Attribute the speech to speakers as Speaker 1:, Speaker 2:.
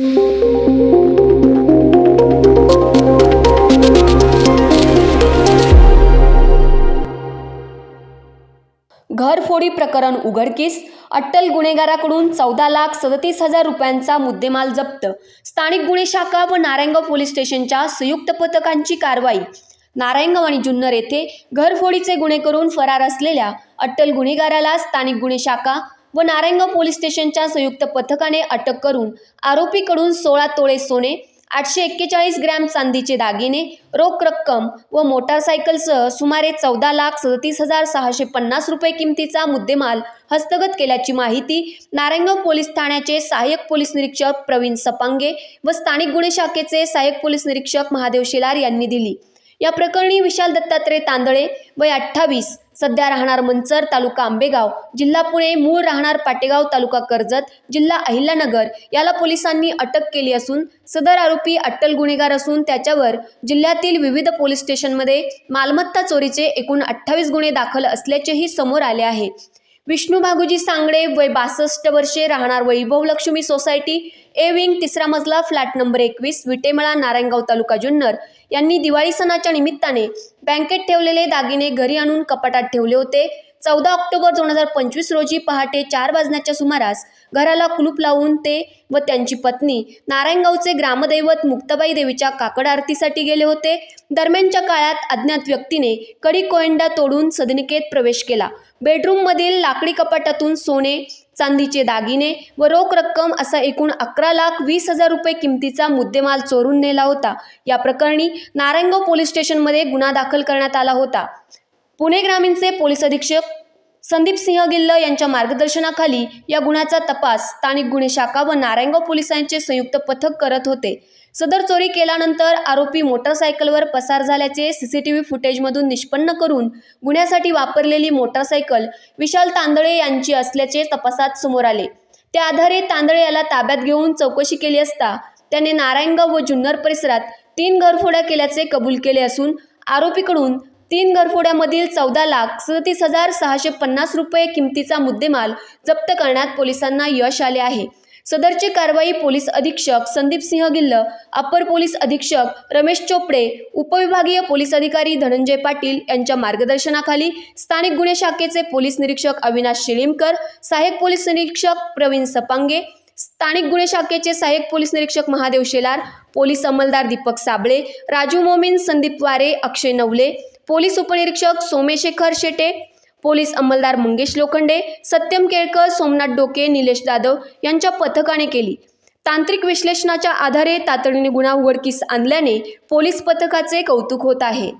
Speaker 1: घरफोडी प्रकरण उघडकीस अट्टल गुन्हेगाराकडून चौदा लाख सदतीस हजार रुपयांचा मुद्देमाल जप्त. स्थानिक गुन्हे शाखा व नारायणगाव पोलीस स्टेशनच्या संयुक्त पथकांची कारवाई. नारायणगाव आणि जुन्नर येथे घरफोडीचे गुन्हे करून फरार असलेल्या अट्टल गुन्हेगाराला स्थानिक गुन्हे शाखा व नारायणगाव पोलीस स्टेशनच्या संयुक्त पथकाने अटक करून आरोपीकडून सोळा तोळे सोने आठशे एक्केचाळीस ग्रॅम चांदीचे दागिने रोख रक्कम व मोटारसायकलसह सुमारे चौदा लाख सदतीस हजार सहाशे पन्नास रुपये किमतीचा मुद्देमाल हस्तगत केल्याची माहिती नारायणगाव पोलीस ठाण्याचे सहाय्यक पोलीस निरीक्षक प्रवीण सपांगे व स्थानिक गुन्हे शाखेचे सहाय्यक पोलीस निरीक्षक महादेव शेलार यांनी दिली. या प्रकरणी विशाल दत्तात्रय तांदळे वय अठ्ठावीस सध्या राहणार मंचर तालुका आंबेगाव जिल्हा पुणे मूळ राहणार पाटेगाव तालुका कर्जत जिल्हा अहिल्यानगर याला पोलिसांनी अटक केली असून सदर आरोपी अट्टल गुन्हेगार असून त्याच्यावर जिल्ह्यातील विविध पोलीस स्टेशनमध्ये मालमत्ता चोरीचे एकूण अठ्ठावीस गुन्हे दाखल असल्याचेही समोर आले आहे. विष्णू भागुजी सांगडे वय बासष्ट वर्षे राहणार Vaibhav Lakshmi society A wing तिसरा मजला फ्लॅट नंबर एकवीस विटेमळा नारायणगाव तालुका जुन्नर. यांनी दिवाळी सणाच्या निमित्ताने बँकेत ठेवलेले दागिने घरी आणून कपाटात ठेवले होते. चौदा ऑक्टोबर दोन हजार पंचवीस रोजी पहाटे चार वाजण्याच्या सुमारास घराला कुलूप लावून ते व त्यांची पत्नी नारायणगावचे ग्रामदैवत मुक्ताबाई देवीच्या काकड आरतीसाठी गेले होते. दरम्यानच्या काळात अज्ञात व्यक्तीने कडी कोयंडा तोडून सदनिकेत प्रवेश केला. बेडरूममधील लाकडी कपाटातून सोने चांदीचे दागिने व रोख रक्कम असा एकूण अकरा लाख वीस हजार रुपये किमतीचा मुद्देमाल चोरून नेला होता. या प्रकरणी नारायणगाव पोलीस स्टेशनमध्ये गुन्हा दाखल करण्यात आला होता. पुणे ग्रामीणचे पोलीस अधीक्षक संदीप सिंह गिल्ल यांच्या मार्गदर्शनाखाली या गुन्ह्याचा तपास स्थानिक गुन्हे शाखा व नारायणगाव पोलिसांचे संयुक्त पथक करत होते. सदर चोरी केल्यानंतर आरोपी मोटरसायकलवर पसार झाल्याचे सीसीटीव्ही फुटेजमधून निष्पन्न करून गुन्ह्यासाठी वापरलेली मोटरसायकल विशाल तांदळे यांची असल्याचे तपासात समोर आले. त्या आधारे तांदळे याला ताब्यात घेऊन चौकशी केली असता त्याने नारायणगाव व जुन्नर परिसरात तीन घरफोड्या केल्याचे कबूल केले असून आरोपीकडून तीन घरफोड्यामधील चौदा लाख सदतीस हजार सहाशे पन्नास रुपये किमतीचा मुद्देमाल जप्त करण्यात पोलिसांना यश आले आहे. सदरची कारवाई पोलीस अधीक्षक संदीप सिंह गिल्ल अप्पर पोलीस अधीक्षक रमेश चोपडे उपविभागीय पोलीस अधिकारी धनंजय पाटील यांच्या मार्गदर्शनाखाली स्थानिक गुन्हे शाखेचे पोलीस निरीक्षक अविनाश शिळीमकर सहाय्यक पोलीस निरीक्षक प्रवीण सपांगे स्थानिक गुन्हे शाखेचे सहाय्यक पोलीस निरीक्षक महादेव शेलार पोलीस अंमलदार दीपक साबळे राजू मोमीन संदीप वारे अक्षय नवले पोलीस उपनिरीक्षक सोमेशेखर शेटे पोलीस अंमलदार मंगेश लोखंडे सत्यम केळकर सोमनाथ डोके निलेश जाधव यांच्या पथकाने केली. तांत्रिक विश्लेषणाच्या आधारे तातडीने गुन्हा उघडकीस आणल्याने पोलीस पथकाचे कौतुक होत आहे.